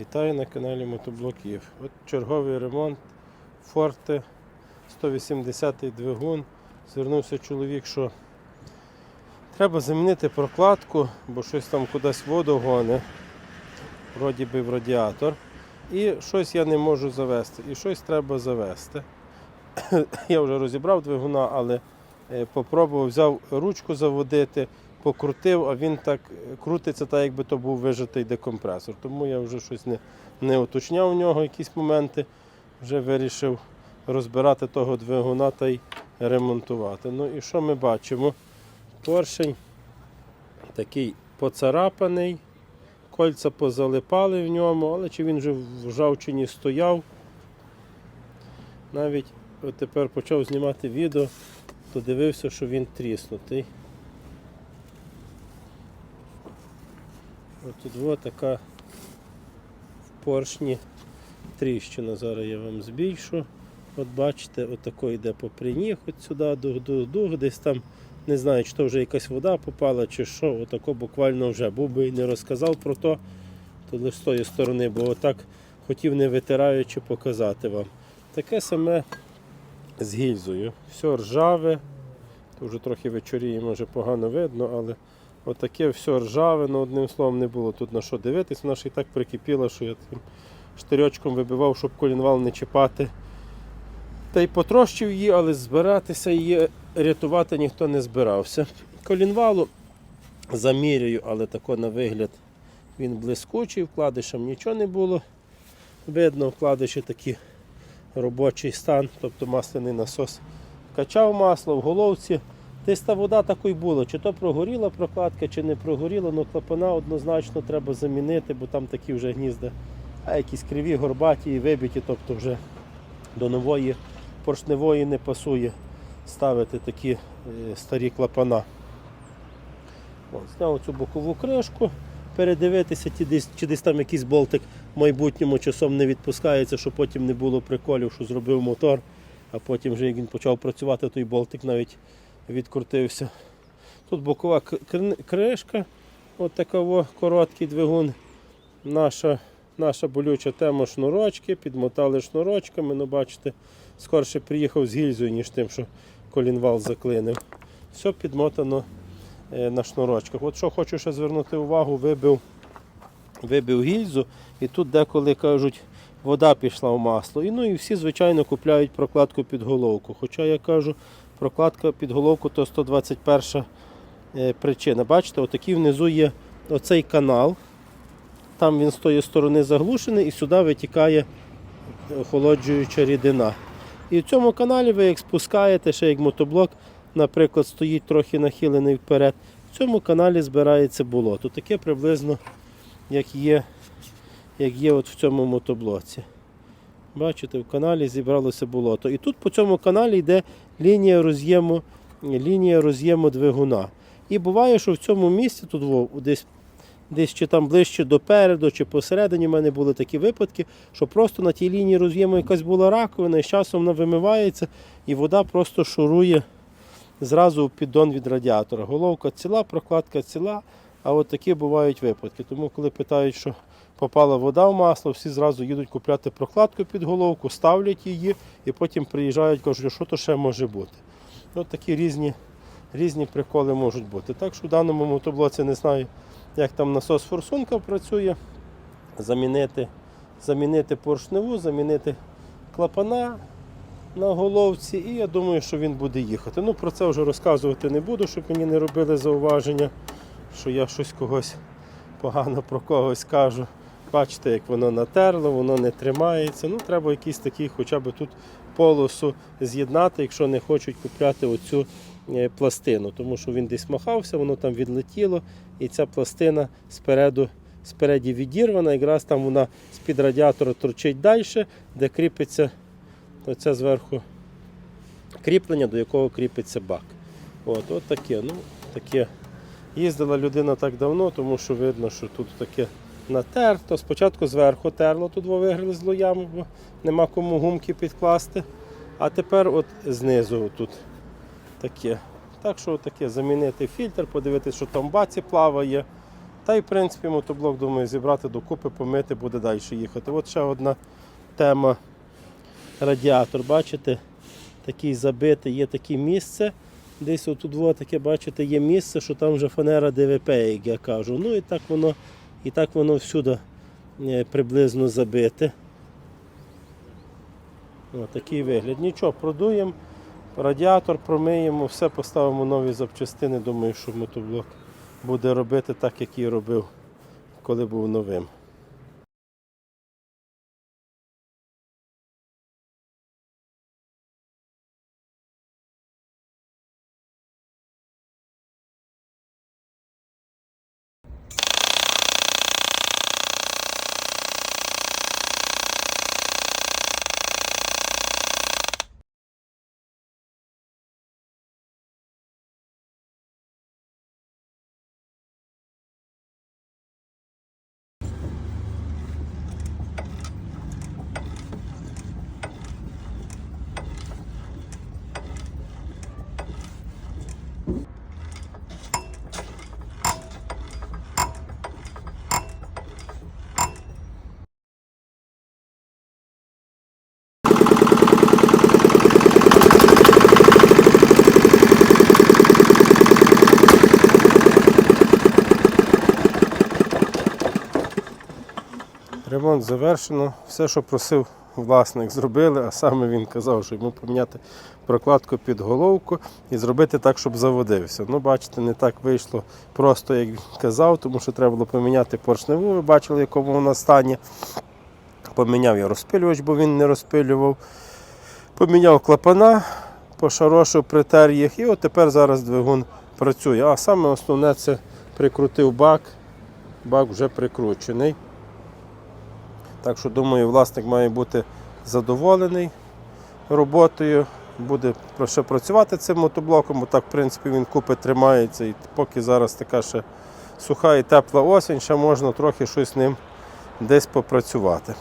Вітаю на каналі Мотоблоків. От черговий ремонт Форте 180 двигун. Звернувся чоловік, що треба замінити прокладку, бо щось там кудись воду гоне, вроді би в радіатор. І щось я не можу завести. І щось треба завести. Я вже розібрав двигуна, але е, попробував, взяв ручку заводити, покрутив, а він так крутиться, так якби то був вижатий декомпресор. Тому я вже щось не, не уточняв у нього якісь моменти. Вже вирішив розбирати того двигуна та й ремонтувати. Ну і що ми бачимо? Поршень такий поцарапаний, кольця позалипали в ньому, але чи він вже в ржавчині стояв. Навіть от тепер почав знімати відео, то дивився, що він тріснутий. Тут от така в поршні тріщина. Зараз я вам збільшу. От бачите, отако йде по приніг от сюди, дух, дух, дух, десь там, не знаю, чи то вже якась вода попала, чи що, отако буквально вже. Був би і не розказав про то, то лише з тої сторони, бо отак хотів не витираючи показати вам. Таке саме з гільзою. Все ржаве. То вже трохи вечоріє, може погано видно, але отаке все ржаве, ну одним словом не було тут на що дивитись. Вона ж і так прикипіла, що я таким штирьочком вибивав, щоб колінвал не чіпати. Та й потрощив її, але збиратися її рятувати ніхто не збирався. Колінвалу замірюю, але тако на вигляд він блискучий, вкладишем нічого не було. Видно, вкладиші такі робочий стан, тобто масляний насос. Качав масло в головці. Десь та вода такою була, чи то прогоріла прокладка, чи не прогоріла, але клапана однозначно треба замінити, бо там такі вже гнізда, а якісь криві, горбаті і вибиті, тобто вже до нової поршневої не пасує ставити такі е, старі клапана. От, зняв цю бокову кришку, передивитися, чи десь там якийсь болтик в майбутньому часом не відпускається, щоб потім не було приколів, що зробив мотор, а потім вже як він почав працювати, той болтик навіть відкрутився. Тут бокова кришка, от така короткий двигун. Наша, наша болюча тема шнурочки, підмотали шнурочками, ну бачите, скорше приїхав з гільзою, ніж тим, що колінвал заклинив. Все підмотано е, на шнурочках. От що хочу ще звернути увагу, вибив, вибив гільзу, і тут деколи кажуть, вода пішла в масло. І, ну, і всі, звичайно, купляють прокладку під головку. Хоча я кажу, прокладка під головку то 121 е, причина. Бачите, отакий внизу є оцей канал. Там він з тої сторони заглушений і сюди витікає охолоджуюча рідина. І в цьому каналі ви як спускаєте, ще як мотоблок, наприклад, стоїть трохи нахилений вперед. В цьому каналі збирається болото. Таке приблизно, як є, як є от в цьому мотоблоці. Бачите, в каналі зібралося болото. І тут по цьому каналі йде лінія роз'єму, лінія роз'єму двигуна. І буває, що в цьому місці, тут десь, десь чи там ближче до переду, чи посередині в мене були такі випадки, що просто на тій лінії роз'єму якась була раковина, і з часом вона вимивається, і вода просто шурує зразу в піддон від радіатора. Головка ціла, прокладка ціла, а от такі бувають випадки. Тому коли питають, що попала вода в масло, всі зразу їдуть купляти прокладку під головку, ставлять її і потім приїжджають, кажуть, що то ще може бути. От такі різні, різні приколи можуть бути. Так що в даному мотоблоці не знаю, як там насос форсунка працює. Замінити, замінити поршневу, замінити клапана на головці, і я думаю, що він буде їхати. Ну про це вже розказувати не буду, щоб мені не робили зауваження, що я щось когось погано про когось кажу. Бачите, як воно натерло, воно не тримається. Ну, треба якийсь такий хоча б тут полосу з'єднати, якщо не хочуть купляти оцю е, пластину, тому що він десь махався, воно там відлетіло, і ця пластина спереду, спереді відірвана, якраз там вона з-під радіатора торчить далі, де кріпиться оце зверху кріплення, до якого кріпиться бак. От, от таке. Ну, таке. Їздила людина так давно, тому що видно, що тут таке натерто. Спочатку зверху терло, тут виграли з лоями, бо нема кому гумки підкласти. А тепер от знизу тут таке. Так що таке замінити фільтр, подивитися, що там баці плаває. Та й в принципі мотоблок, думаю, зібрати докупи, помити, буде далі їхати. От ще одна тема. Радіатор, бачите, такий забитий, є таке місце. Десь отут во таке, бачите, є місце, що там вже фанера ДВП, як я кажу. Ну і так воно, і так воно всюди е, приблизно забите. О, такий вигляд. Нічого, продуємо, радіатор промиємо, все поставимо нові запчастини. Думаю, що мотоблок буде робити так, як і робив, коли був новим. Ремонт завершено. Все, що просив власник, зробили, а саме він казав, що йому поміняти прокладку під головку і зробити так, щоб заводився. Ну, бачите, не так вийшло просто, як він казав, тому що треба було поміняти поршневу. Ви бачили, якому вона стані. Поміняв я розпилювач, бо він не розпилював. Поміняв клапана, пошарошив, притер їх, і от тепер зараз двигун працює. А саме основне це прикрутив бак. Бак вже прикручений. Так що, думаю, власник має бути задоволений роботою. Буде ще працювати цим мотоблоком, бо так, в принципі, він купи тримається. І поки зараз така ще суха і тепла осінь, ще можна трохи щось ним десь попрацювати.